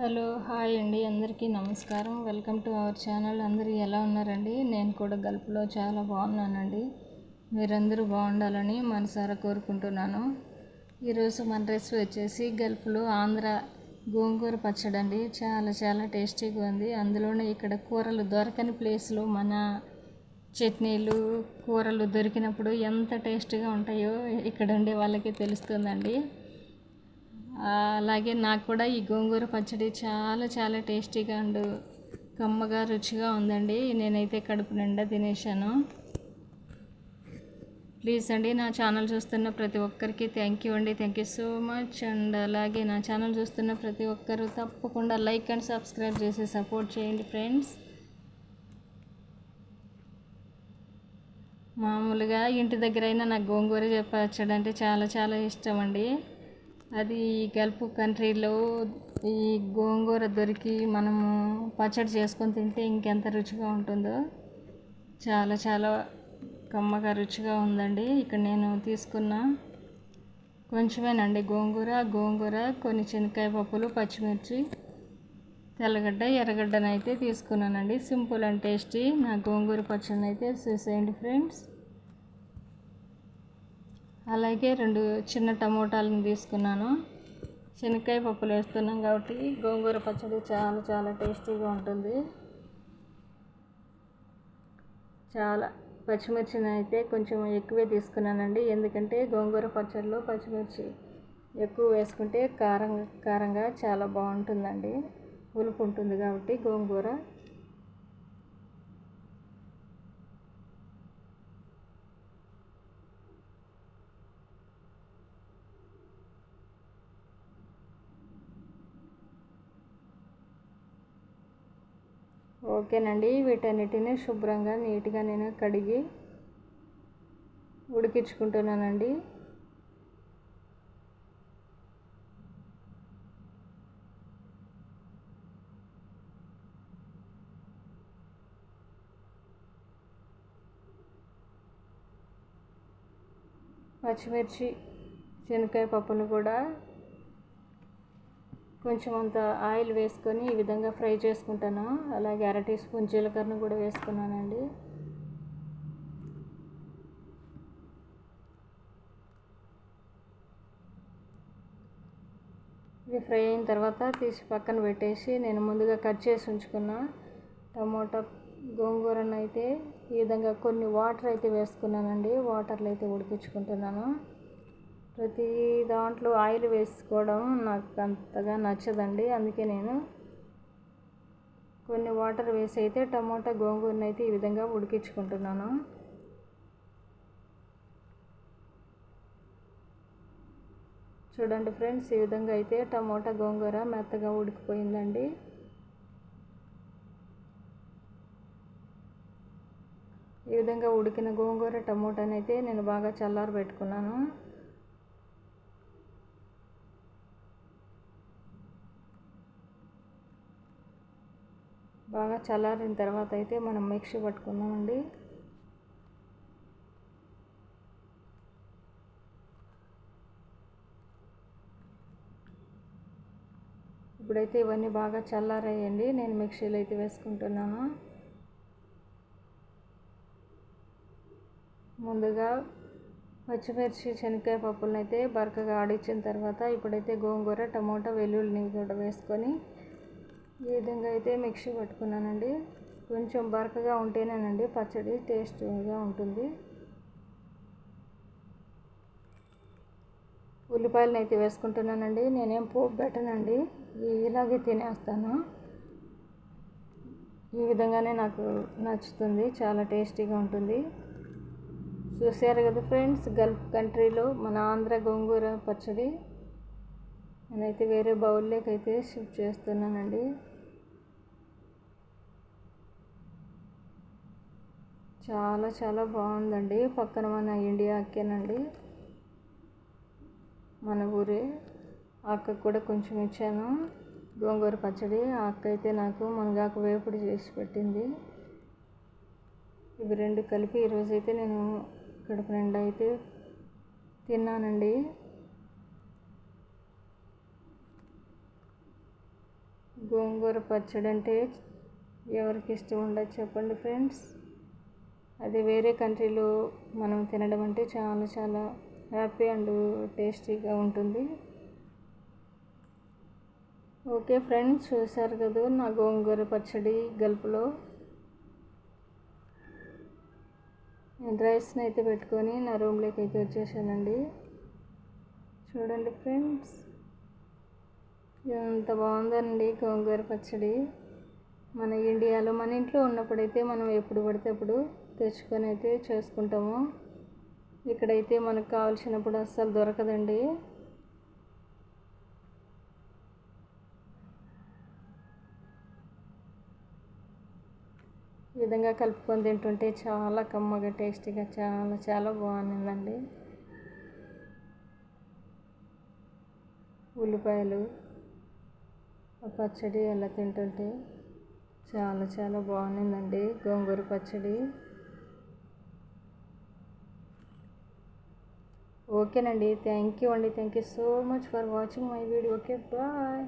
Hello hi అండి. అందరికీ నమస్కారం. Welcome to our channel. అందరూ ఎలా ఉన్నారండి? నేను కూడా గల్ఫ్లో చాలా బాగున్నానండి. మీరందరూ బాగుండాలని మనసారా కోరుకుంటున్నాను. ఈరోజు మన రెసిపీ వచ్చేసి గల్ఫ్లో ఆంధ్ర గోంగూర పచ్చడి అండి. చాలా చాలా టేస్టీగా ఉంది. అందులోనే ఇక్కడ కూరలు దొరకని ప్లేస్లో మన చట్నీలు కూరలు దొరికినప్పుడు ఎంత టేస్ట్గా ఉంటాయో ఇక్కడ ఉండే వాళ్ళకి తెలుస్తుందండి. అలాగే నాకు కూడా ఈ గోంగూర పచ్చడి చాలా చాలా టేస్టీగా అండ్. కమ్మగా రుచిగా ఉందండి. నేనైతే కడుపు నిండా తినేసాను ప్లీజ్ అండి నా ఛానల్ చూస్తున్న ప్రతి ఒక్కరికి థ్యాంక్ యూ అండి. Thank you so much. And అలాగే నా ఛానల్ చూస్తున్న ప్రతి ఒక్కరు తప్పకుండా లైక్ అండ్ సబ్స్క్రైబ్ చేసి సపోర్ట్ చేయండి ఫ్రెండ్స్. మామూలుగా ఇంటి దగ్గర అయినా నాకు గోంగూర చెప్పచ్చడంటే అంటే చాలా చాలా ఇష్టం అండి. అది గల్ఫ్ కంట్రీలో ఈ గోంగూర దొరికి మనము పచ్చడి చేసుకొని తింటే ఇంకెంత రుచిగా ఉంటుందో. చాలా చాలా కమ్మగా రుచిగా ఉందండి. ఇక్కడ నేను తీసుకున్న కొంచెమేనండి గోంగూర. గోంగూర కొన్ని శనక్కాయ పప్పులు పచ్చిమిర్చి తెల్లగడ్డ ఎర్రగడ్డనైతే తీసుకున్నానండి. Simple and tasty. నా గోంగూర పచ్చడిని అయితే చూసేయండి ఫ్రెండ్స్. అలాగే రెండు చిన్న టమోటాలను తీసుకున్నాను. శనక్కాయ పప్పులు వేస్తున్నాం కాబట్టి గోంగూర పచ్చడి చాలా చాలా టేస్టీగా ఉంటుంది. చాలా పచ్చిమిర్చిని అయితే కొంచెం ఎక్కువే తీసుకున్నానండి. ఎందుకంటే గోంగూర పచ్చడిలో పచ్చిమిర్చి ఎక్కువ వేసుకుంటే కారం కారంగా చాలా బాగుంటుందండి. పులుపు ఉంటుంది కాబట్టి గోంగూర. ఓకేనండి వీటన్నిటిని శుభ్రంగా నీట్గా నేను కడిగి ఉడికించుకుంటున్నానండి. పచ్చిమిర్చి శనగకాయ పప్పును కూడా కొంచెం అంత ఆయిల్ వేసుకొని ఈ విధంగా ఫ్రై చేసుకుంటాను. అలాగే అర టీ స్పూన్ జీలకర్ర కూడా వేసుకున్నానండి. ఇవి ఫ్రై అయిన తర్వాత తీసి పక్కన పెట్టేసి నేను ముందుగా కట్ చేసి ఉంచుకున్న టమోటా గోంగూరను అయితే ఈ విధంగా కొన్ని వాటర్ అయితే వేసుకున్నానండి. వాటర్లు అయితే ఉడికించుకుంటున్నాను. ప్రతి దాంట్లో ఆయిల్ వేసుకోవడం నాకు అంతగా నచ్చదండి. అందుకే నేను కొన్ని వాటర్ వేసి అయితే టమోటా గోంగూరని అయితే ఈ విధంగా ఉడికించుకుంటున్నాను. చూడండి ఫ్రెండ్స్ ఈ విధంగా అయితే టమోటా గోంగూర మెత్తగా ఉడికిపోయిందండి. ఈ విధంగా ఉడికిన గోంగూర టమోటాని అయితే నేను బాగా చల్లారి బాగా చల్లారిన తర్వాత అయితే మనం మిక్సీ పట్టుకుందామండి. ఇప్పుడైతే ఇవన్నీ బాగా చల్లారాయండి నేను మిక్సీలో అయితే వేసుకుంటున్నాను. ముందుగా పచ్చిమిర్చి శనక్కాయ పప్పులను అయితే బరకగా ఆడించిన తర్వాత ఇప్పుడైతే గోంగూర టమోటా వెల్లుల్లిని కూడా వేసుకొని ఈ విధంగా అయితే మిక్సీ పట్టుకున్నానండి. కొంచెం బరకగా ఉంటేనేనండి పచ్చడి టేస్ట్గా ఉంటుంది. ఉల్లిపాయలను అయితే వేసుకుంటున్నానండి. నేనేం పోపు పెట్టనండి. ఇలాగే తినేస్తాను. ఈ విధంగానే నాకు నచ్చుతుంది. చాలా టేస్టీగా ఉంటుంది. చూసారు కదా ఫ్రెండ్స్ గల్ఫ్ కంట్రీలో మన ఆంధ్ర గోంగూర పచ్చడి. నేనైతే వేరే బౌల్లోకి అయితే షిఫ్ట్ చేస్తున్నానండి. చాలా చాలా బాగుందండి. పక్కన మన ఇండియాకేనండి మన ఊరే. అక్కకు కూడా కొంచెం ఇచ్చాను. గోంగూర పచ్చడి. ఆ అక్క అయితే నాకు మునగాకు వేపుడు చేసి పెట్టింది. ఇవి రెండు కలిపి ఈరోజైతే నేను కడుపు నిండా అయితే తిన్నానండి. గోంగూర పచ్చడి అంటే ఎవరికి ఇష్టం ఉండదు చెప్పండి ఫ్రెండ్స్. అది వేరే కంట్రీలో మనం తినడం అంటే చాలా చాలా హ్యాపీ అండ్ టేస్టీగా ఉంటుంది. ఓకే ఫ్రెండ్స్ చూసారు కదా నా గోంగూర పచ్చడి గల్పులో. నేను రైస్ని అయితే పెట్టుకొని నా రూమ్లోకి అయితే వచ్చేసానండి. చూడండి ఫ్రెండ్స్. ఎంత బాగుందండి గోంగూర పచ్చడి. మన ఇండియాలో మన ఇంట్లో ఉన్నప్పుడైతే మనం ఎప్పుడు పడితే అప్పుడు తెచ్చుకొని అయితే చేసుకుంటాము. ఇక్కడైతే మనకు కావాల్సినప్పుడు అస్సలు దొరకదండి. ఈ విధంగా కలుపుకొని తింటుంటే చాలా కమ్మగా టేస్టీగా చాలా చాలా బాగుందండి. ఉల్లిపాయలు. పచ్చడి ఎలా తింటుంటే చాలా చాలా బాగుందండి. గోంగూర పచ్చడి. ఓకేనండి. థ్యాంక్ యూ అండి. Thank you so much for watching my video. Okay bye.